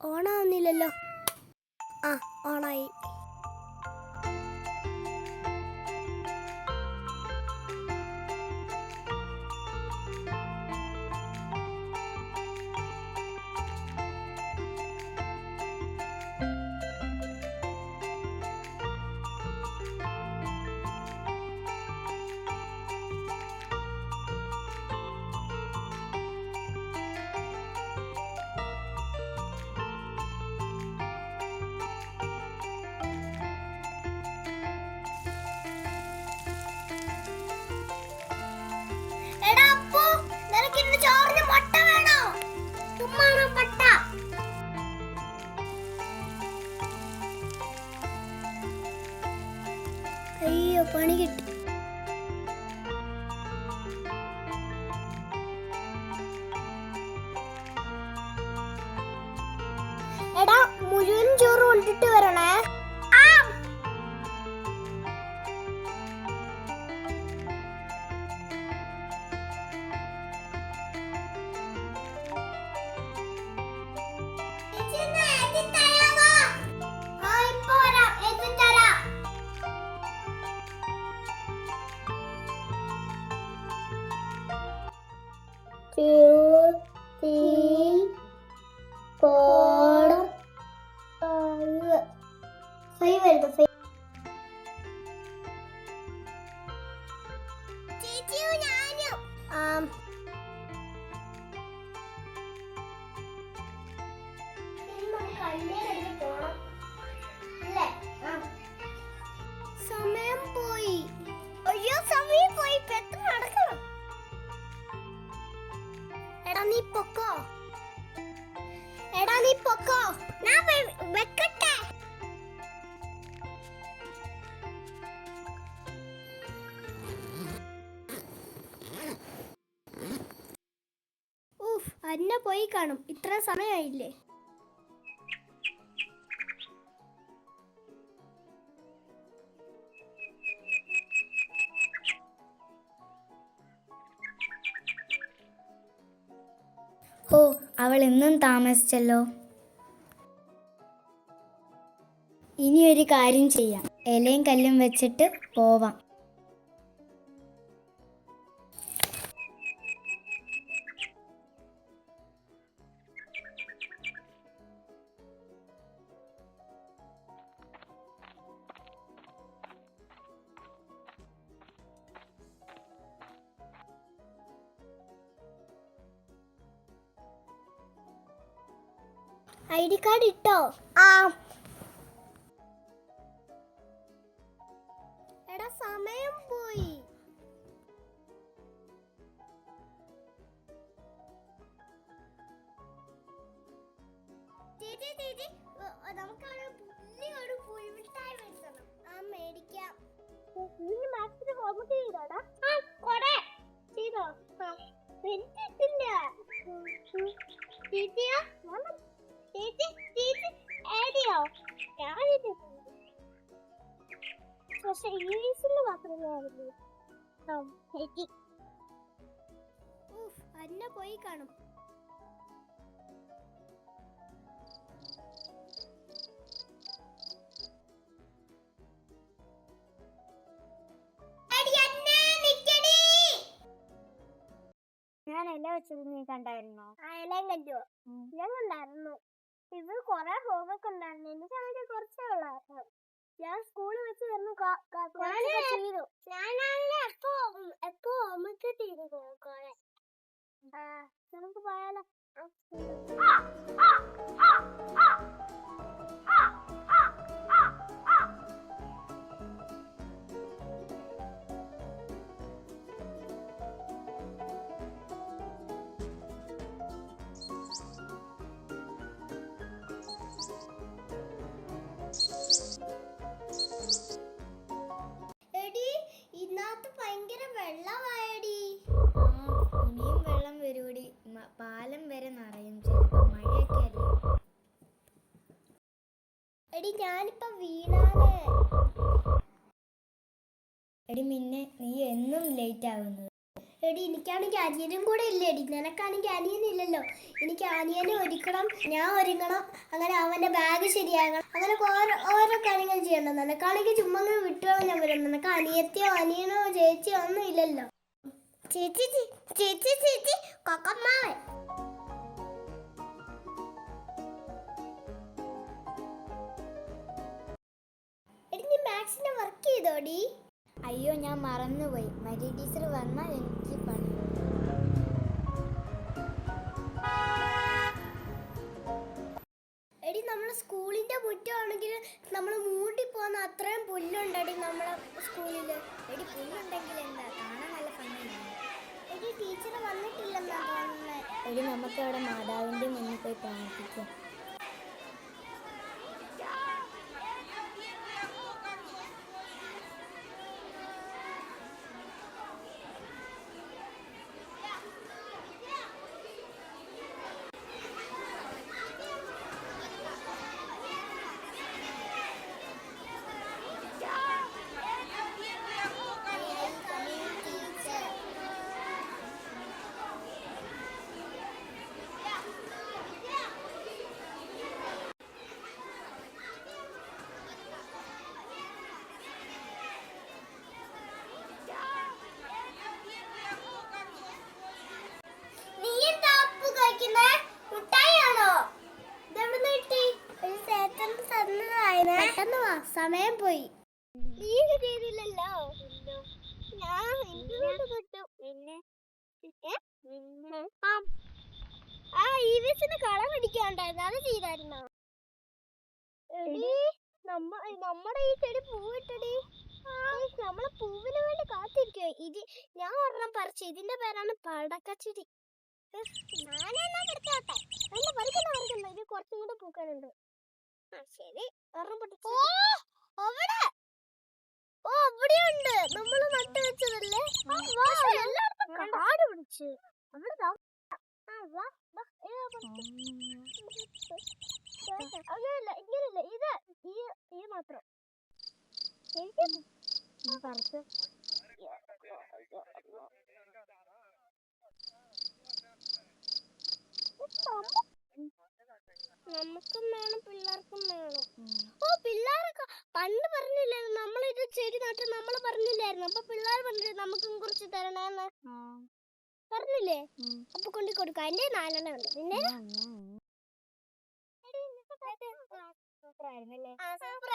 ഓണാവുന്നില്ലല്ലോ. ആ ഓണായി. Two, three, four, അന്ന പോയി കാണും. ഇത്ര സമയമായില്ലേ ഓ അവൾ ഇന്നും താമസിച്ചല്ലോ. ഇനി ഒരു കാര്യം ചെയ്യാം. ഇലയും കല്ലും വെച്ചിട്ട് പോവാം. ഐ ഡി കാർഡ് ഇട്ടോ? ആ പക്ഷെ ഇംഗ്ലീഷിൽ മാത്രമേ അറിയൂ ചേച്ചി അന്ന പോയി കാണും. ഞാൻ ഇല വെച്ചത് നീ കണ്ടായിരുന്നോ? ആ ഇലയും കണ്ടു. ഞാൻ കണ്ടായിരുന്നു. ഇത് കൊറേ ഹോംവർക്ക് ഉണ്ടായിരുന്നു. എനിക്ക് അതിന്റെ കുറച്ചേ ഉള്ളായിരുന്നു. ഞാൻ സ്കൂളിൽ വെച്ച് വരുന്നു ചെയ്തു ഞാനാണെങ്കിൽ എപ്പോ എപ്പോ ചെയ്തു നമുക്ക് പോയാലോ. എനിക്കാണെങ്കിൽ അനിയനും കൂടെ ഇല്ലേടി. നിനക്കാണെങ്കിൽ അനിയനില്ലല്ലോ എനിക്ക് അനിയനെ ഒരുക്കണം ഞാൻ ഒരുങ്ങണം. അങ്ങനെ അവന്റെ ബാഗ് ശരിയാകണം. അങ്ങനെ ഓരോ ഓരോ കാര്യങ്ങൾ ചെയ്യണം. നിനക്കാണെങ്കിൽ ചുമ്മാ വിട്ടോ ഞാൻ വരും നിനക്ക് അനിയത്തിയോ അനിയനോ ചേച്ചിയോ ഒന്നും ഇല്ലല്ലോ. ചേച്ചി ചേച്ചി ചേച്ചി കൊക്കമ്മാവൻ. വർക്ക് ചെയ്തോടി? അയ്യോ ഞാൻ മറന്നുപോയി. മരി ടീച്ചർ വന്നാൽ എനിക്ക് പണി. എടി നമ്മളെ സ്കൂളിന്റെ മുറ്റമാണെങ്കിൽ നമ്മൾ മൂടി പോകുന്ന അത്രയും പുല്ലുണ്ടടി നമ്മളെ സ്കൂളിൽ. എടി പുല്ലുണ്ടെങ്കിൽ എന്താ? കാണാൻ നല്ല ഭംഗിയാണ് എടി ടീച്ചർ വന്നിട്ടില്ലെന്നാ തോന്നുന്നത് എടി നമുക്ക് അവിടെ മാതാവിന്റെ മുന്നിൽ പോയി പ്രാർത്ഥിക്കാം നീ എന്താ അപ്പു കഴിക്കുന്നേ മുട്ടായിയാണോ ഇതെവിടുന്ന് കിട്ടി ഒരു ചേട്ടൻ തന്നതായിരുന്നു പെട്ടെന്ന് വാ സമയം പോയി നീ ഇത് ചെയ്തില്ലല്ലോ ഞാൻ എനിക്ക് കിട്ടും പിന്നെ ആ ഈ വെച്ചിന് കളർ അടിക്കാണ്ടായിരുന്നു അത് ചെയ്തായിരുന്നോ എടി നമ്മ നമ്മുടെ ഈ ചെടി പൂവിട്ടടി നമ്മളെ പൂവിന് വേണ്ടി കാത്തിരിക്കുക ഇത് ഞാൻ ഒരെണ്ണം പറിച്ചു ഇതിന്റെ പേരാണ് പടക്കച്ചെടി ഞാനെന്നാ പറിച്ചോട്ടെ അല്ല പറിക്കണ്ട പറിക്കണ്ട ഇത് കുറച്ചും കൂടെ പൂക്കാനുണ്ട് ആ ശരി ഒരെണ്ണം പൊട്ടിച്ചു ഓ അവിടെ ഓ അവിടെയുണ്ട് നമ്മൾ നട്ടു വെച്ചതല്ലേ പക്ഷെ എല്ലായിടത്തും കാട് പിടിച്ച് അവിടെ ദാ. ആ വാ വാ. അങ്ങനെയല്ല ഇങ്ങനെയല്ല ഇത് ഈ ഈ മാത്രം എനിക്ക് പറിച്ച് നമുക്കും വേണം പിള്ളേർക്കും വേണം ഓ പിള്ളേരൊക്കെ പണ്ട് പറഞ്ഞില്ലായിരുന്നു നമ്മളിത് ചെടി നട്ട് നമ്മൾ പറഞ്ഞില്ലായിരുന്നു അപ്പൊ പിള്ളേർ പറഞ്ഞില്ലേ നമുക്കും കുറച്ച് തരണേന്ന് പറഞ്ഞില്ലേ? അപ്പൊ കൊണ്ട് കൊടുക്കാം. എന്റെ നാലെണ്ണം ഉണ്ട്. പിന്നെ? സൂപ്പറായിരുന്നല്ലേ? ആ, super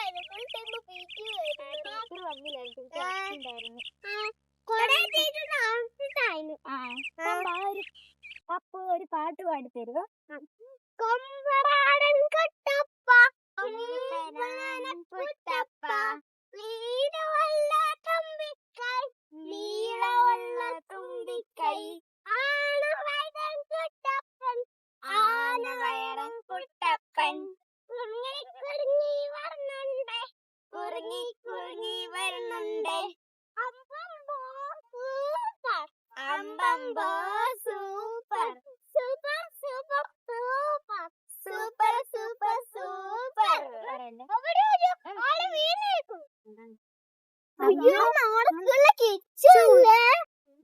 കട്ടപ്പ. Full time ഉപയോഗിക്കുവായിരുന്നു.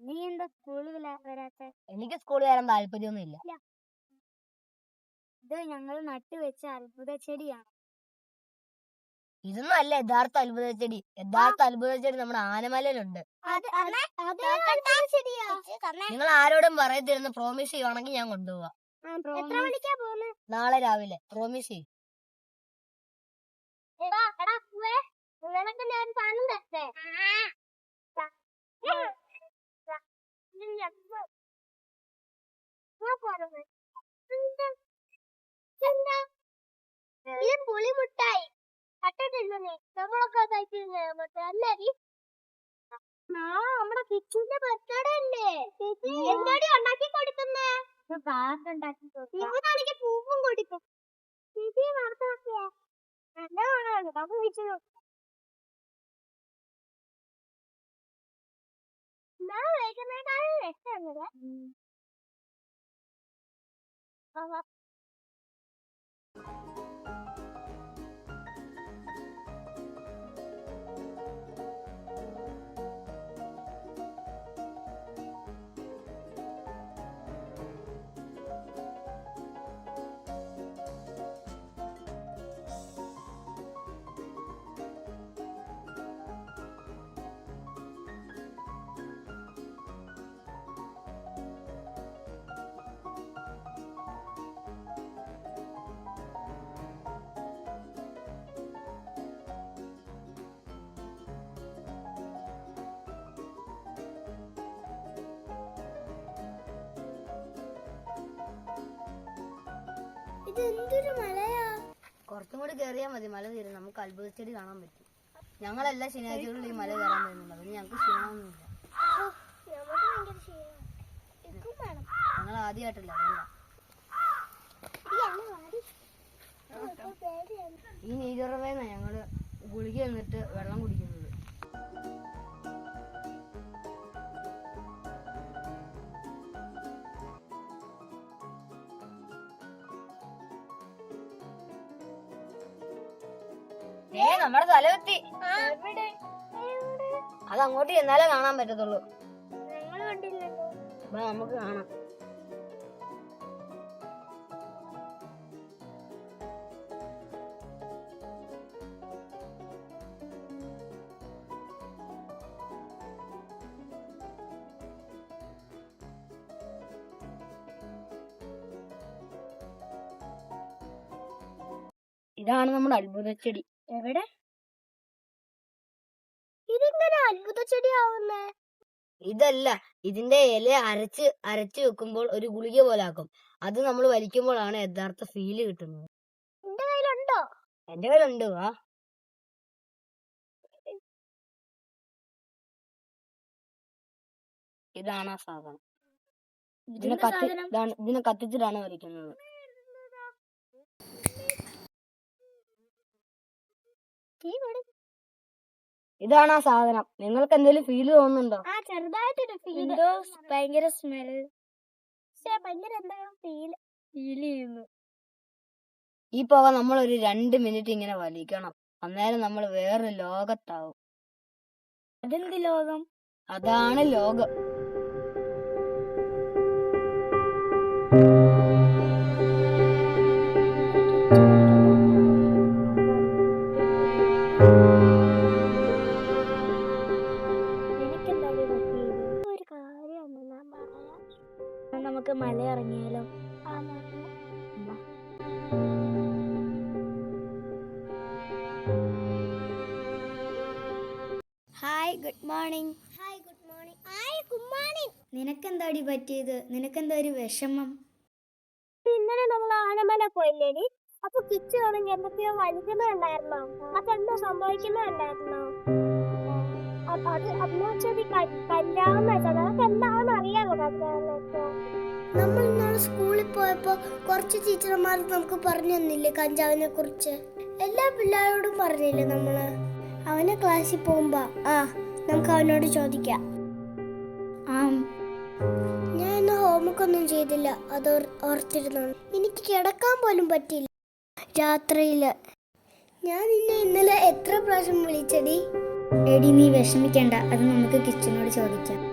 നീ എന്താ സ്കൂളിൽ വരാത്ത? എനിക്ക് സ്കൂളിൽ വരാൻ താല്പര്യമൊന്നുമില്ല ഇത് ഞങ്ങൾ നട്ടുവെച്ച അത്ഭുത ചെടിയാണ്. ഇതൊന്നും അല്ല യഥാർത്ഥ അത്ഭുത ചെടി. യഥാർത്ഥ അത്ഭുത ചെടി നമ്മുടെ ആനമലയിലുണ്ട്. നിങ്ങൾ ആരോടും പറയത്തിരുന്ന് പ്രോമിസ് ചെയ്യുവാണെങ്കിൽ ഞാൻ കൊണ്ടുപോവാ. നാളെ രാവിലെ. പ്രോമിസ് ചെയ്യും. നിനക്ക് ഞാൻ സാധനം തരട്ടെ? ഇത് പുളിമുട്ടായി കട്ടിട്ടില്ല നീ. നമ്മളൊക്കെ കഴിച്ചിരുന്നേ മറ്റേ അല്ലേ നമ്മുടെ കിച്ചുന്റെ ബർത്ത്ഡേ അല്ലേ? എന്താടി ഉണ്ടാക്കി കൊടുക്കുന്നേ? ഇവനാണെങ്കിൽ പൂവും കൊടുക്കും. ചേച്ചി നല്ല മണമാണ് നമുക്ക് 나는 왜 그래? 나는 왜 그래? 음. 봐봐. ഇതെന്തൊരു മലയാ? കുറച്ചും കൂടി കയറിയാൽ മതി മല തീരും. നമുക്ക് കാണാൻ പറ്റും. ഞങ്ങളെല്ലാ ശനിയാഴ്ചകളിലും ഈ മല കയറാൻ വരുന്നുണ്ട്. അതിന് ഞങ്ങൾക്ക് ക്ഷീണമൊന്നുമില്ല. ഞങ്ങൾ ആദ്യമായിട്ടല്ല അതുകൊണ്ടാ. ഈ നീരുറവേന്ന ഞങ്ങൾ ഗുളിക വെള്ളം കുടിക്കുന്നത്. നമ്മുടെ തലവെത്തി അത് അങ്ങോട്ട് ചെന്നാലേ കാണാൻ പറ്റത്തുള്ളൂ. നമുക്ക് കാണാം. ഇതാണ് നമ്മുടെ അത്ഭുത ചെടി എവിടെ? ഇതല്ല. ഇതിന്റെ ഇല അരച്ച് അരച്ച് വെക്കുമ്പോൾ ഒരു ഗുളിക പോലെ ആക്കും അത് നമ്മൾ വലിക്കുമ്പോഴാണ് യഥാർത്ഥ ഫീൽ കിട്ടുന്നത്. എന്റെ കയ്യിലുണ്ടോ? എന്റെ കയ്യിലുണ്ട് വാ. ഇതാണ് ആ സാധനം. ഇതിനെ കത്തി ഇതാണ് ഇതിനെ കത്തിച്ചിട്ടാണ് വലിക്കുന്നത്. തീ. ഇതാണ് ആ സാധനം. നിങ്ങൾക്ക് എന്തെങ്കിലും ഫീൽ തോന്നുന്നുണ്ടോ? ആ ചെറുതായിട്ടൊരു ഫീൽ എന്തോ ഭയങ്കര സ്മെൽ പക്ഷെ ഭയങ്കര എന്താ ഫീൽ ഫീൽ ചെയ്യുന്നു. ഈ പുക നമ്മൾ ഒരു രണ്ട് മിനിറ്റ് ഇങ്ങനെ വലിക്കണം. അന്നേരം നമ്മൾ വേറൊരു ലോകത്താവും. അതെന്ത് ലോകം? അതാണ് ലോകം. നിനക്കെന്താടി പറ്റിയത്? നിനക്കെന്താ ഒരു വിഷമം? ഇന്നലെ നമ്മൾ ആനമല പോയില്ലേടി. അപ്പൊ കിച്ചു തുടങ്ങി എന്തൊക്കെയോ വലിക്കുന്നുണ്ടായിരുന്നോ അതെന്തോ സംഭവിക്കുന്നുണ്ടായിരുന്നോ അത് അതൊക്കെ എന്താണെന്ന് അറിയാമോ നമ്മൾ ഇന്നാളെ സ്കൂളിൽ പോയപ്പോ കുറച്ച് ടീച്ചർമാർ നമുക്ക് പറഞ്ഞു തന്നില്ലേ കഞ്ചാവിനെ കുറിച്ച്? എല്ലാ പിള്ളേരോടും പറഞ്ഞില്ലേ നമ്മൾ? അവനെ ക്ലാസ്സിൽ പോകുമ്പോ ആ നമുക്ക് അവനോട് ചോദിക്കാം. ഒന്നും ചെയ്തില്ല. അത് ഓർ- ഓർത്തിരുന്നു എനിക്ക് കിടക്കാൻ പോലും പറ്റില്ല രാത്രിയിൽ ഞാൻ നിന്നെ ഇന്നലെ എത്ര പ്രാവശ്യം വിളിച്ചടി? എടി നീ വിഷമിക്കണ്ട. അത് നമുക്ക് കിച്ചനോട് ചോദിക്കാം.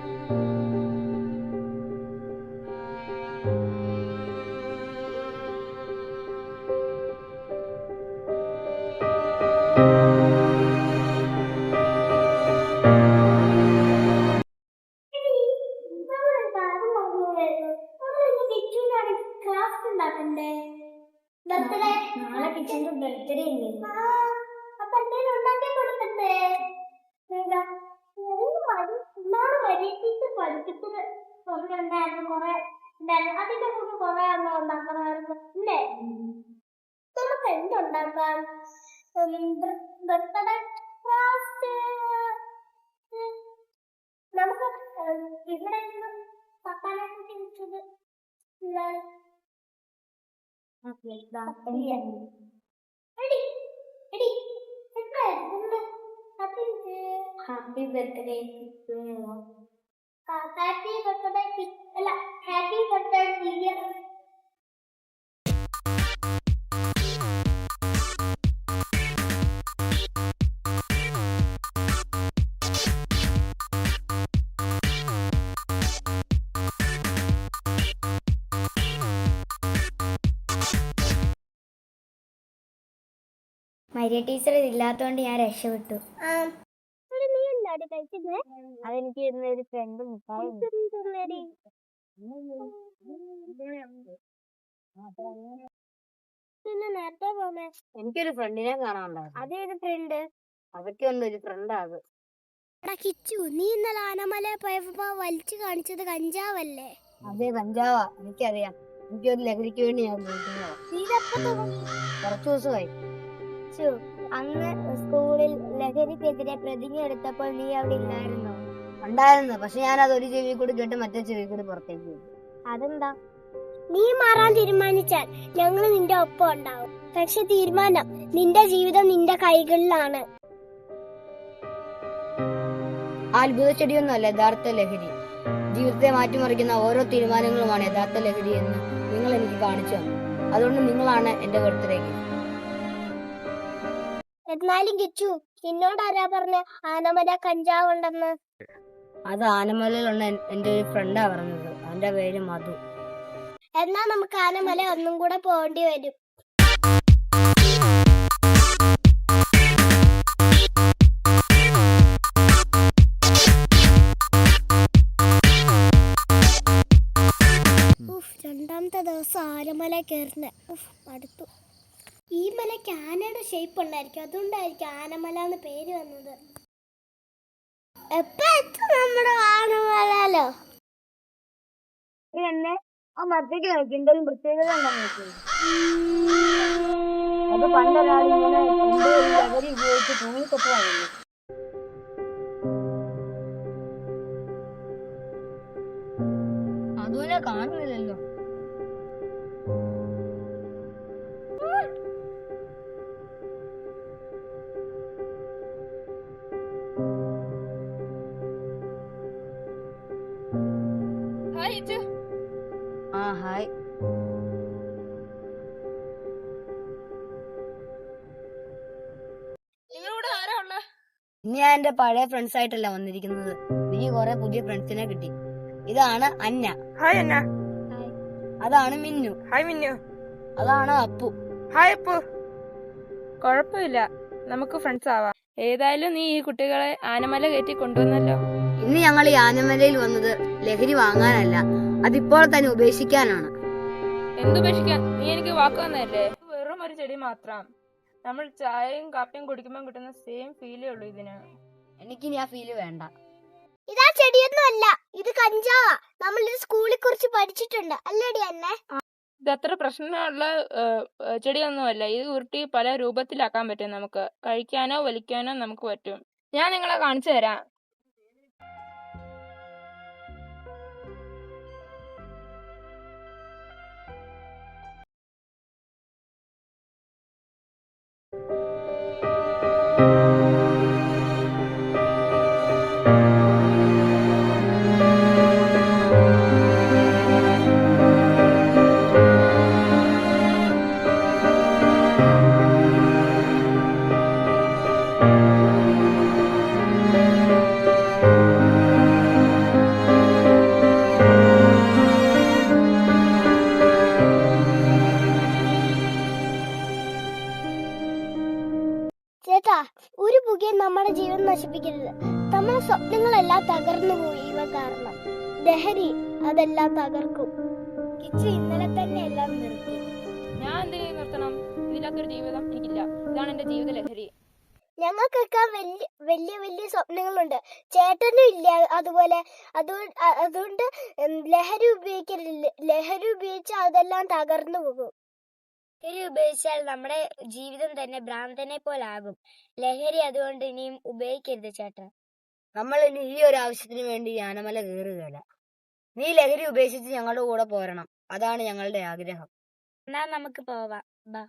ഉണ്ടായിരുന്നു കുറെ ഉണ്ടായിരുന്നു അതിന്റെ കൂടെ കുറെ എണ്ണം ഉണ്ടാക്കണമായിരുന്നു ഇല്ലേ? നമുക്ക് എന്തുണ്ടാക്കാം? ബർത്ത്ഡേ ക്രാഫ്റ്റ് നമുക്ക് ഉം, ഇവിടെ നിന്ന് പപ്പാനെ കൂട്ടി വെച്ചത് എടി എടി എന്തായിരുന്നു ഹാപ്പി ബർത്ത്ഡേ ഹാപ്പി ബർത്ത്ഡേ അല്ല happy birthday Divya Maria teacher ഇതില്ലാത്തതുകൊണ്ട് ഞാൻ രക്ഷപ്പെട്ടു. നീ എന്താടി കഴിച്ചത് അതെനിക്ക് ഇന്ന് ഒരു ഫ്രണ്ട് തിന്നടി പിന്നെ നേരത്തെ പോന്നെ. എനിക്കൊരു ഫ്രണ്ടിനെ കാണാനുണ്ടായിരുന്നു. ഒരു ഫ്രണ്ട് ഉണ്ട് ഒരു ഫ്രണ്ടാ അത്. എടാ കിച്ചു നീ ഇന്നലെ ആനമല പോയപ്പോ വലിച്ചു കാണിച്ചത് കഞ്ചാവല്ലേ? അതെ കഞ്ചാവാ. എനിക്കറിയാം. എനിക്കൊരു ലഹരിക്ക് വേണ്ടി ഞാൻ കുറച്ചു ദിവസമായി. അന്ന് സ്കൂളിൽ ലഹരിക്കെതിരെ പ്രതിജ്ഞ എടുത്തപ്പോൾ നീ അവിടെ ഇല്ലായിരുന്നോ? ഉണ്ടായിരുന്നു. പക്ഷെ ഞാൻ അത് ഒരു ചെവി കൂടി കേട്ട് മറ്റേ ചെവി കൂടി പുറത്തേക്ക്. അതെന്താ? നീ മാറാൻ തീരുമാനിച്ചാൽ ഞങ്ങൾ നിന്റെ ഒപ്പം ഉണ്ടാവും. പക്ഷെ തീരുമാനം നിന്റെ ജീവിതം നിന്റെ കൈകളിലാണ്. അത്ഭുത ചെടിയൊന്നുമല്ല യഥാർത്ഥ ലഹരി. ജീവിതത്തെ മാറ്റിമറിക്കുന്ന ഓരോ തീരുമാനങ്ങളുമാണ് യഥാർത്ഥ ലഹരി എന്ന് നിങ്ങൾ എനിക്ക് കാണിച്ചു തന്നു അതുകൊണ്ട് നിങ്ങളാണ് എന്റെ ബർത്ത്ഡേക്ക് എന്നാലും കിച്ചു നിന്നോട് ആരാ പറഞ്ഞ ആനമല കഞ്ചാവ് ഉണ്ടെന്ന് അത് ആനമലയിലുള്ള എന്റെ ഒരു ഫ്രണ്ടാ പറഞ്ഞത്. അവന്റെ പേര് മധു. എന്നാ നമുക്ക് ആനമല ഒന്നും കൂടെ പോകേണ്ടി വരും. ഉഫ്, രണ്ടാമത്തെ ദിവസം ആനമല കയറുന്നേ ഉഫ് അടുത്തു ഈ മലയ്ക്ക് ആനയുടെ ഷേപ്പ് ഉണ്ടായിരിക്കും അതുകൊണ്ടായിരിക്കും ആനമല എന്ന് പേര് വന്നത്. എപ്പ എത്തും നമ്മുടെ ആനമലല്ലോ എന്നെ ആ നോക്കി എന്തെങ്കിലും പ്രത്യേകത അത് ഒരു ലഹരി ഉപയോഗിച്ച് തൂങ്ങിക്കൊത്തുവായിരുന്നു. അതുപോലെ എന്റെ പഴയ ഫ്രണ്ട്സ് ആയിട്ടല്ല വന്നിരിക്കുന്നത്. നീ കുറെ പുതിയ ഫ്രണ്ട്സിനെ കിട്ടി. ഇതാണ് അന്ന. ഹായ് അന്ന. അതാണ് മിന്നു. ഹായ് മിന്നു. അതാണ് അപ്പു. ഹായ് അപ്പു. കുഴപ്പമില്ല. നമുക്ക് ഫ്രണ്ട്സ് ആവാം. ഏതായാലും നീ ഈ കുട്ടികളെ ആനമല കയറ്റി കൊണ്ടുവന്നല്ലോ. ഇന്ന് ഞങ്ങൾ ഈ ആനമലയിൽ വന്നത് ലഹരി വാങ്ങാനല്ല അതിപ്പോൾ തന്നെ ഉപേക്ഷിക്കാനാണ്. എന്തുപേക്ഷിക്കാൻ നീ എനിക്ക് വാക്ക് തന്നല്ലേ വെറും ഒരു ചെടി മാത്രം. നമ്മൾ ചായയും കാപ്പിയും കുടിക്കുമ്പോൾ കിട്ടുന്ന സെയിം ഫീലേ ഉള്ളൂ ഇതിന്. എനിക്കിനി ആ ഫീൽ വേണ്ട. ഇതാ ചെടിയൊന്നും അല്ല ഇത് കഞ്ചാവാ. നമ്മൾ ഇത് സ്കൂളിൽ കുറിച്ച് പഠിച്ചിട്ടുണ്ട്. അല്ലേടി അന്നെ? ഇത് അത്ര പ്രശ്നമുള്ള ചെടിയൊന്നും അല്ല ചെടിയൊന്നുമല്ല. ഇത് ഉരുട്ടി പല രൂപത്തിലാക്കാൻ പറ്റും നമുക്ക്. കഴിക്കാനോ വലിക്കാനോ നമുക്ക് പറ്റും. ഞാൻ നിങ്ങളെ കാണിച്ചു തരാം. അതുപോലെ അതുകൊണ്ട് അതുകൊണ്ട് ലഹരി ഉപയോഗിക്കരുത് ലഹരി ഉപയോഗിച്ചാൽ അതെല്ലാം തകർന്നു പോകും. ലഹരി ഉപയോഗിച്ചാൽ നമ്മുടെ ജീവിതം തന്നെ ഭ്രാന്തനെ പോലെ ആകും ലഹരി അതുകൊണ്ട് ഇനിയും ഉപയോഗിക്കരുത് ചേട്ടാ. നമ്മൾ ഇനി ഈ ഒരു ആവശ്യത്തിന് വേണ്ടി യാനമല കയറുകയല്ല നീ ലഹരി ഉപേക്ഷിച്ച് ഞങ്ങളുടെ കൂടെ പോരണം. അതാണ് ഞങ്ങളുടെ ആഗ്രഹം. എന്നാ നമുക്ക് പോവാം. ബാ.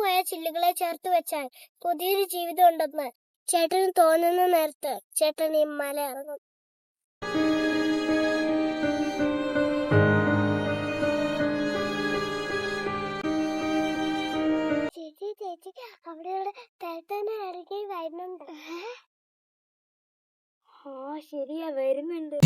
പോയ ചില്ലുകളെ ചേർത്ത് വെച്ചാൽ പുതിയൊരു ജീവിതം ഉണ്ടെന്ന് ചേട്ടന് തോന്നുന്ന നേരത്ത് ചേട്ടൻ ഈ മല ഇറങ്ങും. ചേച്ചി ചേച്ചി അവിടെ ഇവിടെ ഇറങ്ങി വരുന്നുണ്ട്. ആ ശരിയാ വരുന്നുണ്ട്.